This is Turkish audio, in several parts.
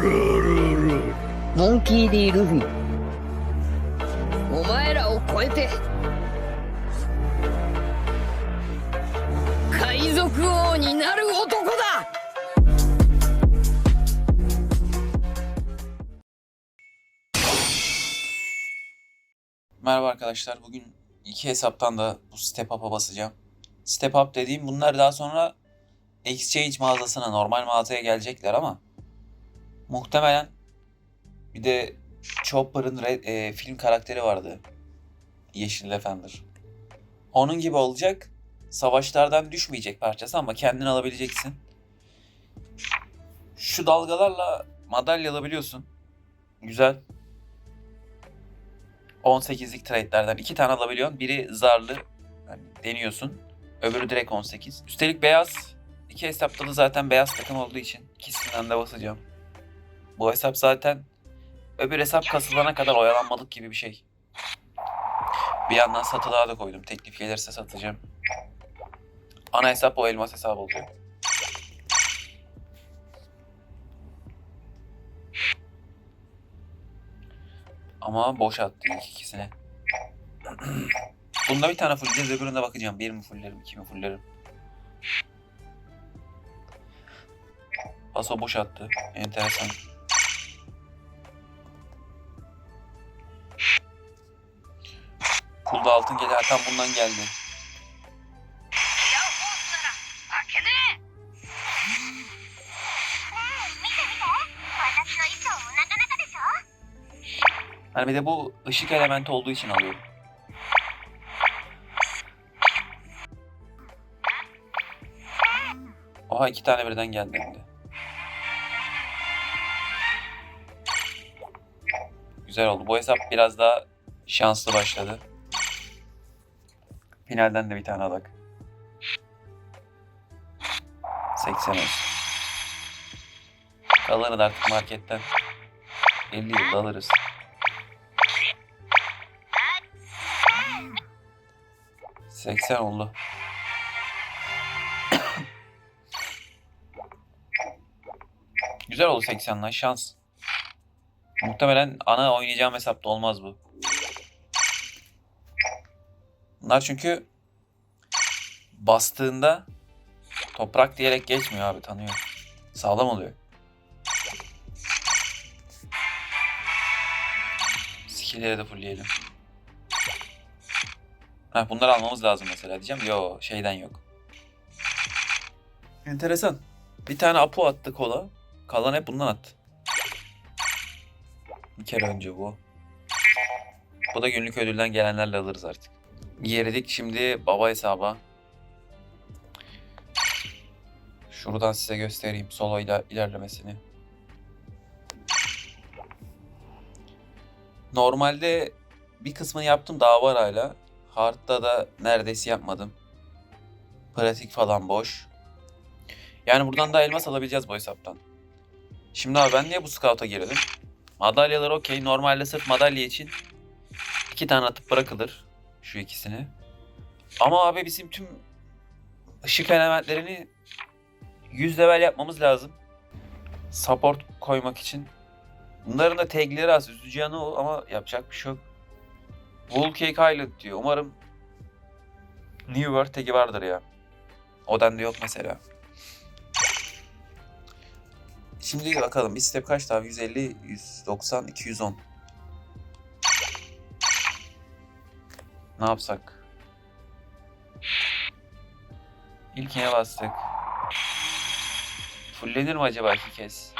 モンキー D ルフィお前らを超えて海賊王になる男だ Merhaba arkadaşlar. Bugün iki hesaptan da bu Step Up'a basacağım. Step Up dediğim bunlar daha sonra Exchange mağazasına, normal mağazaya gelecekler ama muhtemelen bir de Chopper'ın e, film karakteri vardı. Yeşil Defender. Onun gibi olacak. Savaşlardan düşmeyecek parçası ama kendini alabileceksin. Şu dalgalarla madalya alabiliyorsun. Güzel. 18'lik trade'lerden iki tane alabiliyorsun. Biri zarlı hani deniyorsun. Öbürü direkt 18. Üstelik beyaz. İki hesapta da zaten beyaz takım olduğu için ikisinden de basacağım. Bu hesap zaten öbür hesap kasılana kadar oyalanmalık gibi bir şey. Bir yandan satılığa da koydum. Teklif gelirse satacağım. Ana hesap o elmas hesabı oluyor. Ama boş attı ilk ikisine. Bunda bir tane fullleyeceğiz öbüründe bakacağım. Bir mi fulllerim, iki mi fulllerim. Paso boş attı. Enteresan. Solda altın geldi. Hakan bundan geldi. Yani bir de bu ışık elementi olduğu için alıyorum. Oha iki tane birden geldi. şimdi. Güzel oldu. Bu hesap biraz daha şanslı başladı. Finalden de bir tane alak. 80 olsun. Alırız artık marketten. 50 yılda alırız. Seksen oldu. Güzel oldu 80 lan şans. Muhtemelen ana oynayacağım hesapta olmaz bu. Bunlar çünkü bastığında toprak diyerek geçmiyor abi tanıyor. Sağlam oluyor. Skill'leri de fullleyelim. Heh, bunları almamız lazım mesela diyeceğim. Yo şeyden yok. Enteresan. Bir tane Apo attı kola. Kalan hep bundan attı. Bir kere önce bu. Bu da günlük ödülden gelenlerle alırız artık. Geridik şimdi baba hesaba. Şuradan size göstereyim solo ile ilerlemesini. Normalde bir kısmını yaptım daha var hala. Hard'da da neredeyse yapmadım. Pratik falan boş. Yani buradan da elmas alabileceğiz bu hesaptan. Şimdi abi ben niye bu scout'a girdim? Madalyalar okey. Normalde sırf madalya için iki tane atıp bırakılır. Şu ikisini. Ama abi bizim tüm ışık elementlerini 100 level yapmamız lazım. Support koymak için. Bunların da tagleri az. Üzücü yanı o ama yapacak bir şey yok. Wool Cake Island diyor. Umarım New World tagi vardır ya. Oden de yok mesela. Şimdi bakalım bir step kaç daha? 150, 190, 210. Ne yapsak? İlkine bastık. Fullenir mi acaba iki kez?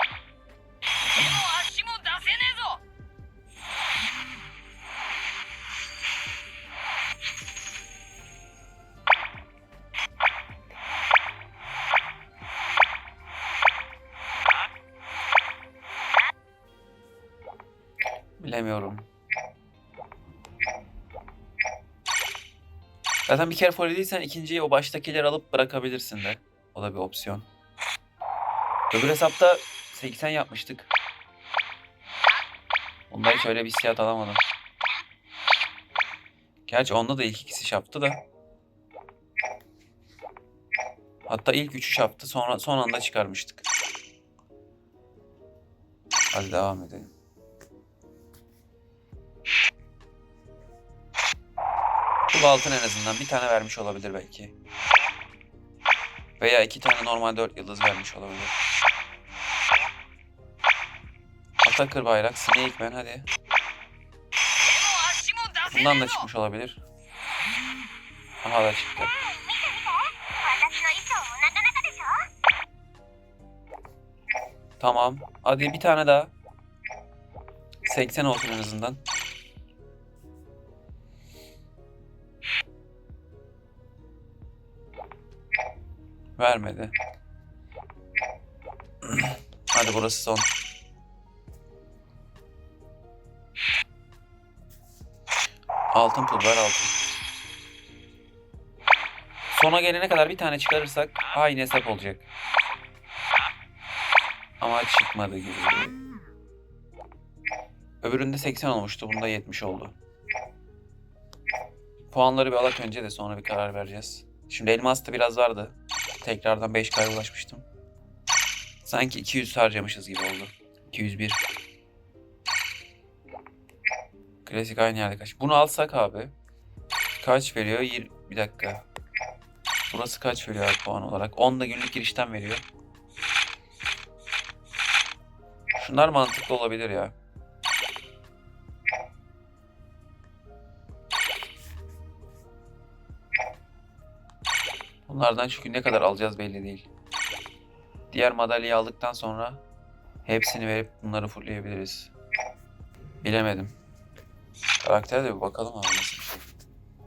Bilemiyorum. Zaten bir kere fullediysen ikinciyi o baştakileri alıp bırakabilirsin de. O da bir opsiyon. Öbür hesapta 80 yapmıştık. Bunda hiç öyle bir hissiyat alamadım. Gerçi onda da ilk ikisi şaptı da. Hatta ilk üçü şaptı sonra son anda çıkarmıştık. Hadi devam edelim. full altın en azından. Bir tane vermiş olabilir belki. Veya iki tane normal dört yıldız vermiş olabilir. Atakır bayrak, Snake Man hadi. Bundan da çıkmış olabilir. Aha da çıktı. Tamam. Hadi bir tane daha. 80 olsun en azından. Vermedi. Hadi burası son. Altın pul ver altın. Sona gelene kadar bir tane çıkarırsak aynı hesap olacak. Ama çıkmadı gibi. Öbüründe 80 olmuştu. Bunda 70 oldu. Puanları bir alak önce de sonra bir karar vereceğiz. Şimdi elmas da biraz vardı. Tekrardan 5K'ya ulaşmıştım. Sanki 200 harcamışız gibi oldu. 201. Klasik aynı yerde kaç. Bunu alsak abi. Kaç veriyor? Yir- Bir dakika. Burası kaç veriyor abi puan olarak? 10 da günlük girişten veriyor. Şunlar mantıklı olabilir ya. Bunlardan çünkü ne kadar alacağız belli değil. Diğer madalyayı aldıktan sonra hepsini verip bunları fullleyebiliriz. Bilemedim. Karakter de bir bakalım abi nasıl bir şey.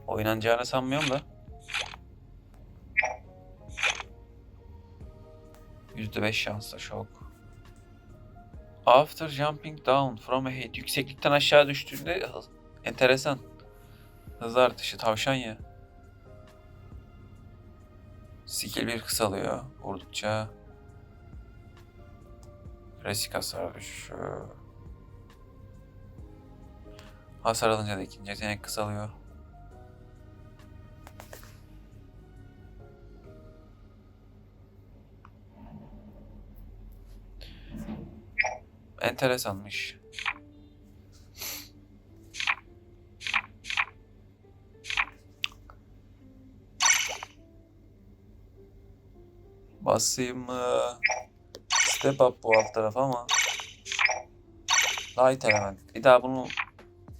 Oynanacağını sanmıyorum da. %5 şansla şok. After jumping down from a height. Yükseklikten aşağı düştüğünde enteresan. Hız artışı tavşan ya. Skill bir kısalıyor vurdukça. Klasik hasar düşüşü. Hasar alınca da ikinci yetenek kısalıyor. Enteresanmış. Basayım mı? Step up bu alt taraf ama. Light element. Bir daha bunu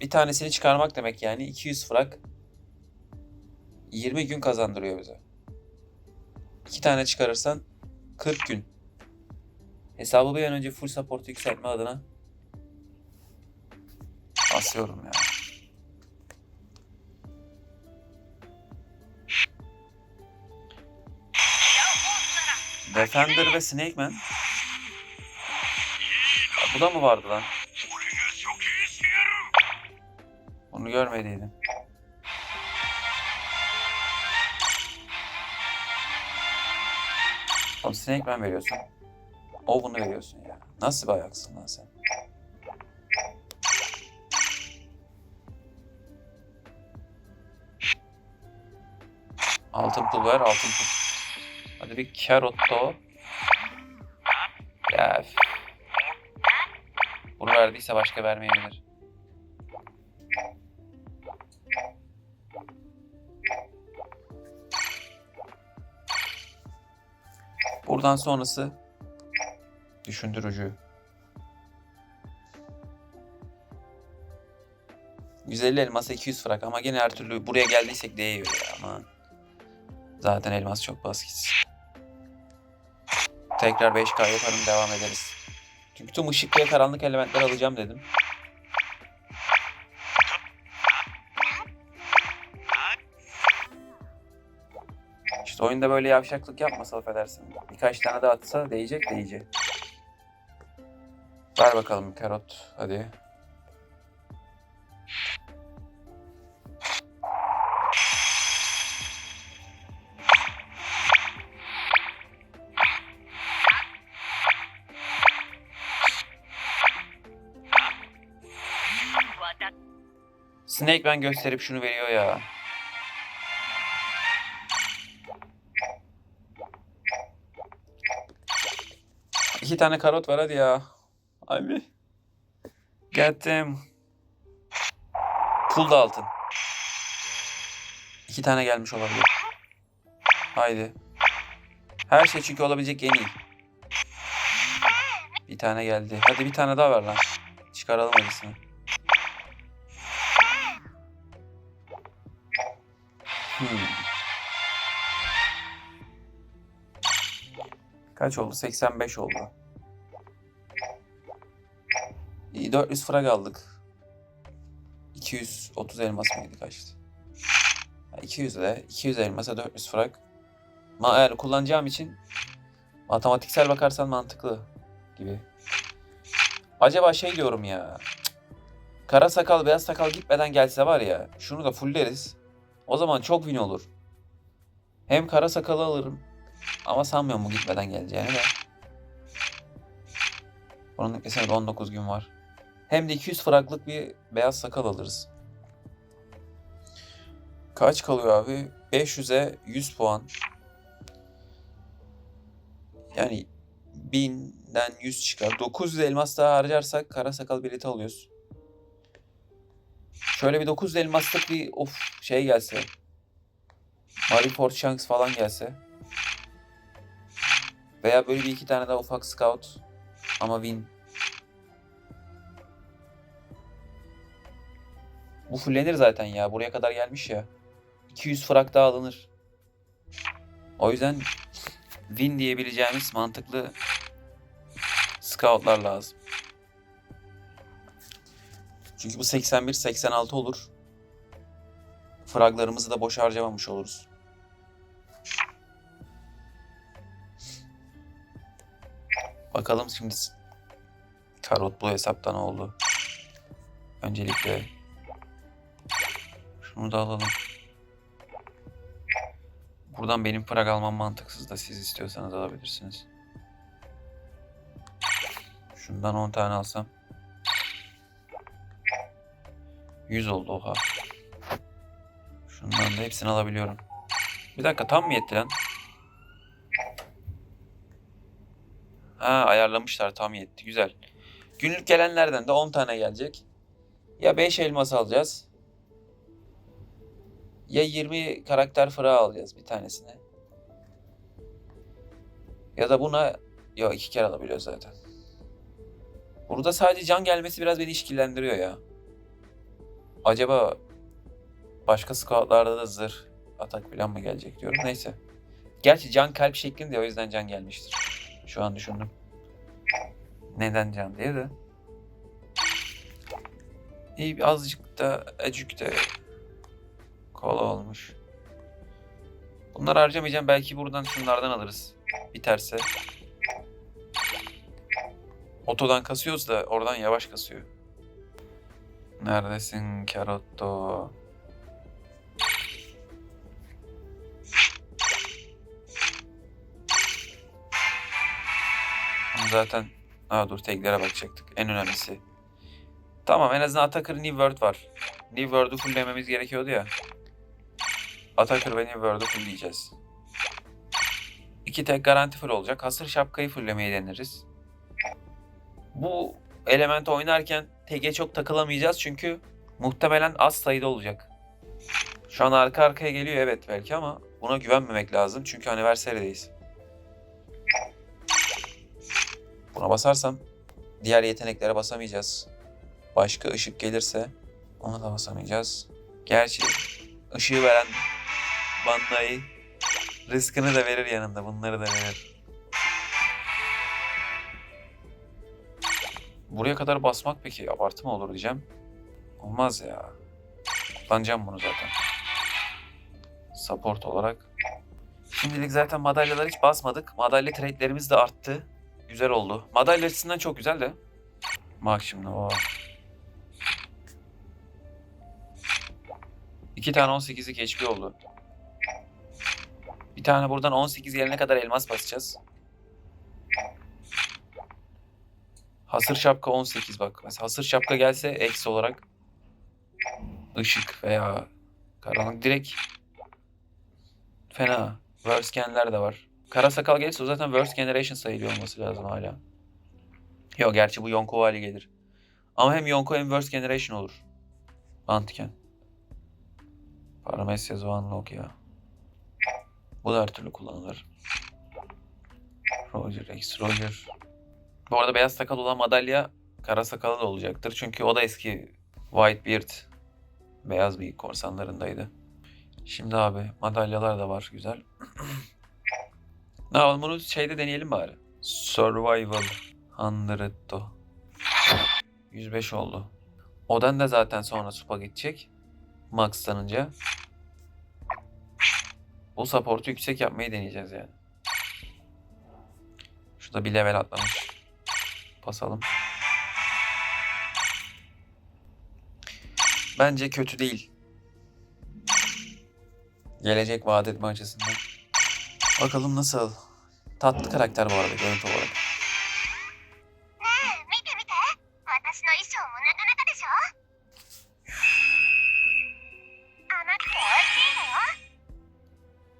bir tanesini çıkarmak demek yani 200 frak 20 gün kazandırıyor bize. İki tane çıkarırsan 40 gün. Hesabı bir an önce full support yükseltme adına basıyorum ya. Defender ve Snakeman. Ya bu da mı vardı lan? Bunu görmediydim. Oğlum Snakeman veriyorsun. O bunu veriyorsun ya. Nasıl bir ayaksın lan sen? Altın pul ver, altın pul. Hadi bir carotto. Ya. Bunu verdiyse başka vermeyebilir. Buradan sonrası düşündürücü. 150 elmas 200 frak ama gene her türlü buraya geldiysek değiyor ya aman. Zaten elmas çok baskıç. Tekrar 5K yaparım devam ederiz. Çünkü tüm ışık ve karanlık elementler alacağım dedim. İşte oyunda böyle yavşaklık yapmasa affedersin. Birkaç tane daha atsa değecek değecek. Ver bakalım karot hadi. Snake ben gösterip şunu veriyor ya. İki tane karot var hadi ya. Abi. Geldim. Pul da altın. İki tane gelmiş olabilir. Haydi. Her şey çünkü olabilecek en iyi. Bir tane geldi. Hadi bir tane daha ver lan. Çıkaralım acısını. Hmm. Kaç oldu? 85 oldu. İyi 400 frag aldık. 230 elmas mıydı kaçtı? Ha, 200 de 200 elmasa 400 frag. Ma eğer kullanacağım için matematiksel bakarsan mantıklı gibi. Acaba şey diyorum ya. Kara sakal beyaz sakal gitmeden gelse var ya şunu da fullleriz. O zaman çok win olur. Hem kara sakalı alırım ama sanmıyorum bu gitmeden geleceğini de. Bunun de 19 gün var. Hem de 200 fraglık bir beyaz sakal alırız. Kaç kalıyor abi? 500'e 100 puan. Yani 1000'den 100 çıkar. 900 elmas daha harcarsak kara sakal bileti alıyoruz. Şöyle bir 900 elmaslık bir of şey gelse. Marineford Shanks falan gelse. Veya böyle bir iki tane daha ufak scout. Ama win. Bu fullenir zaten ya. Buraya kadar gelmiş ya. 200 frak daha alınır. O yüzden win diyebileceğimiz mantıklı scoutlar lazım. Çünkü bu 81-86 olur. Fraglarımızı da boş harcamamış oluruz. Bakalım şimdi tarotlu hesapta ne oldu. Öncelikle şunu da alalım. Buradan benim frag almam mantıksız da siz istiyorsanız alabilirsiniz. Şundan 10 tane alsam. 100 oldu oha. Şundan da hepsini alabiliyorum. Bir dakika tam mı yetti lan? Ha ayarlamışlar tam yetti. Güzel. Günlük gelenlerden de 10 tane gelecek. Ya 5 elmas alacağız. Ya 20 karakter fıra alacağız bir tanesine. Ya da buna ya iki kere alabiliyoruz zaten. Burada sadece can gelmesi biraz beni işkillendiriyor ya. Acaba başka scoutlarda da zırh atak falan mı gelecek diyorum. Neyse. Gerçi can kalp şeklinde o yüzden can gelmiştir. Şu an düşündüm. Neden can diye de. İyi azıcık da acık da kola olmuş. Bunları harcamayacağım. Belki buradan şunlardan alırız. Biterse. Otodan kasıyoruz da oradan yavaş kasıyor. Neredesin Carotto? Ama Zaten Aa dur taglere bakacaktık. En önemlisi. Tamam en azından Attacker New World var. New World'u fulllememiz gerekiyordu ya. Attacker ve New World'u fullleyeceğiz. İki tek garanti full olacak. Hasır şapkayı fulllemeyi deneriz. Bu element oynarken tege çok takılamayacağız çünkü muhtemelen az sayıda olacak. Şu an arka arkaya geliyor evet belki ama buna güvenmemek lazım çünkü anniversary'deyiz. Buna basarsam diğer yeteneklere basamayacağız. Başka ışık gelirse ona da basamayacağız. Gerçi ışığı veren Bandai rızkını da verir yanında. Bunları da verir. Buraya kadar basmak peki abartı mı olur diyeceğim. Olmaz ya. Kullanacağım bunu zaten. Support olarak. Şimdilik zaten madalyalar hiç basmadık. Madalya trade'lerimiz de arttı. Güzel oldu. Madalya açısından çok güzel de. Bak şimdi o. İki tane 18'lik HP oldu. Bir tane buradan 18 gelene kadar elmas basacağız. Hasır şapka 18 bak. Mesela hasır şapka gelse eksi olarak ışık veya karanlık direkt fena. Verse scanler de var. Kara sakal gelirse o zaten Worst Generation sayılıyor olması lazım hala. Yok gerçi bu Yonko hali gelir. Ama hem Yonko hem Worst Generation olur. Mantıken. Paramesya Zoanlok ya. Bu da her türlü kullanılır. Roger X Roger. Bu arada beyaz sakal olan madalya kara sakalı da olacaktır. Çünkü o da eski Whitebeard beyaz bir korsanlarındaydı. Şimdi abi madalyalar da var güzel. ne yapalım bunu şeyde deneyelim bari. Survival 100 105 oldu. Odan da zaten sonra supa gidecek. Maxlanınca. Bu support'u yüksek yapmayı deneyeceğiz yani. Şurada bir level atlamış basalım. Bence kötü değil. Gelecek vaat etme açısından. Bakalım nasıl. Tatlı karakter bu arada görüntü olarak.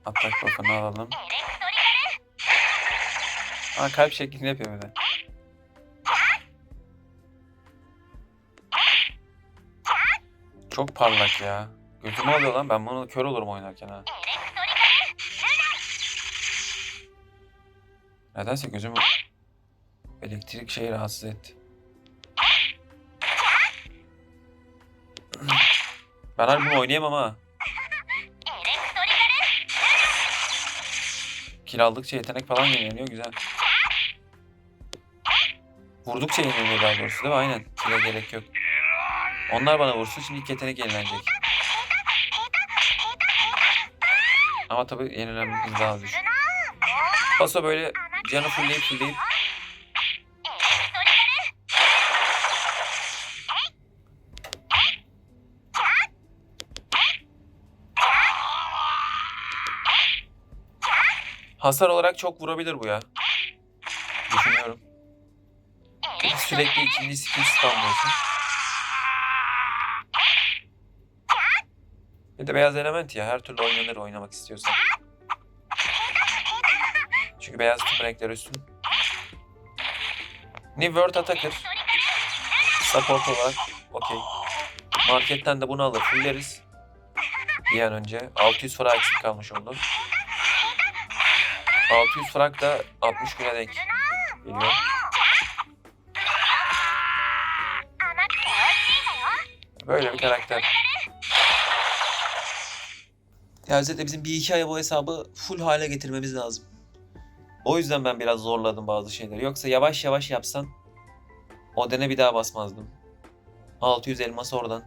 Atak bakını alalım. Aa kalp şeklinde yapıyor bir de. Çok parlak ya. Gözüme alıyor lan ben bunu kör olurum oynarken ha. Nedense gözüm elektrik şeyi rahatsız etti. Ben harbi oynayamam ha. Kiraldıkça yetenek falan yenileniyor güzel. Vurdukça yenileniyor daha doğrusu değil mi? Aynen. Kira gerek yok. Onlar bana vursun şimdi ilk yetenek yenilenecek. Ama tabii yenilenmemiz daha düşük. Paso böyle canı fulleyip fulleyip Hasar olarak çok vurabilir bu ya. Düşünüyorum. Sürekli ikinci skill spamlıyorsun. Bir de beyaz element ya her türlü oynanır oynamak istiyorsan. Çünkü beyaz tüm renkler üstün. New World Attacker. Support olarak. Okey. Marketten de bunu alır. Fulleriz. Bir an önce. 600 frank eksik kalmış oldu. 600 frank da 60 güne denk. Geliyor. Böyle bir karakter. Ya özetle bizim bir hikaye bu hesabı full hale getirmemiz lazım. O yüzden ben biraz zorladım bazı şeyleri. Yoksa yavaş yavaş yapsan o dene bir daha basmazdım. 600 elmas oradan.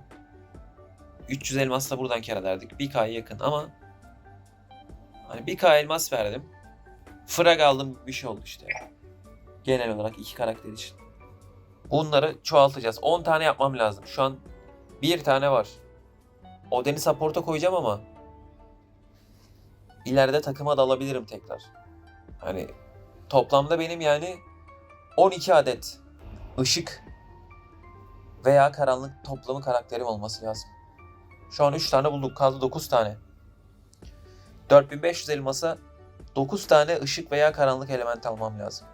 300 elmas da buradan kar ederdik. 1K'ya yakın ama hani 1K elmas verdim. Frag aldım bir şey oldu işte. Genel olarak iki karakter için. Bunları çoğaltacağız. 10 tane yapmam lazım. Şu an bir tane var. Oden'i support'a koyacağım ama ileride takıma da alabilirim tekrar. Hani toplamda benim yani 12 adet ışık veya karanlık toplamı karakterim olması lazım. Şu an 3 tane bulduk. Kaldı 9 tane. 4500 elmasa 9 tane ışık veya karanlık element almam lazım.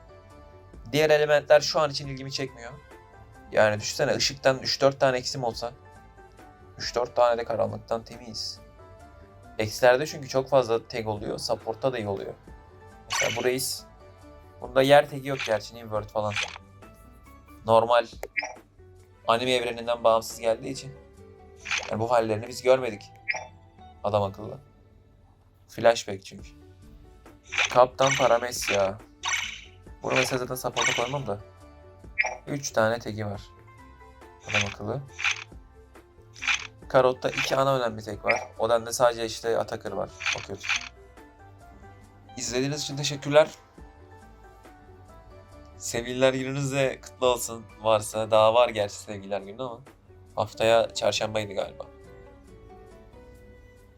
Diğer elementler şu an için ilgimi çekmiyor. Yani düşünsene ışıktan 3-4 tane eksim olsa 3-4 tane de karanlıktan temiz. Eksilerde çünkü çok fazla tag oluyor. Support'ta da iyi oluyor. Mesela bu reis bunda yer tagi yok gerçi World falan. Normal anime evreninden bağımsız geldiği için yani bu hallerini biz görmedik. Adam akıllı. Flashback çünkü. Kaptan Parames ya. Bunu mesela zaten support'a koymam da. 3 tane tagi var. Adam akıllı. Karot'ta iki ana önemli tek var. Odan da sadece işte Atakır var. O kötü. İzlediğiniz için teşekkürler. Sevgililer gününüz de kutlu olsun. Varsa daha var gerçi sevgililer günü ama. Haftaya çarşambaydı galiba.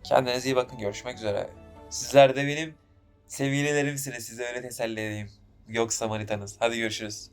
Kendinize iyi bakın. Görüşmek üzere. Sizler de benim sevgililerimsiniz. Size öyle teselli edeyim. Yoksa manitanız. Hadi görüşürüz.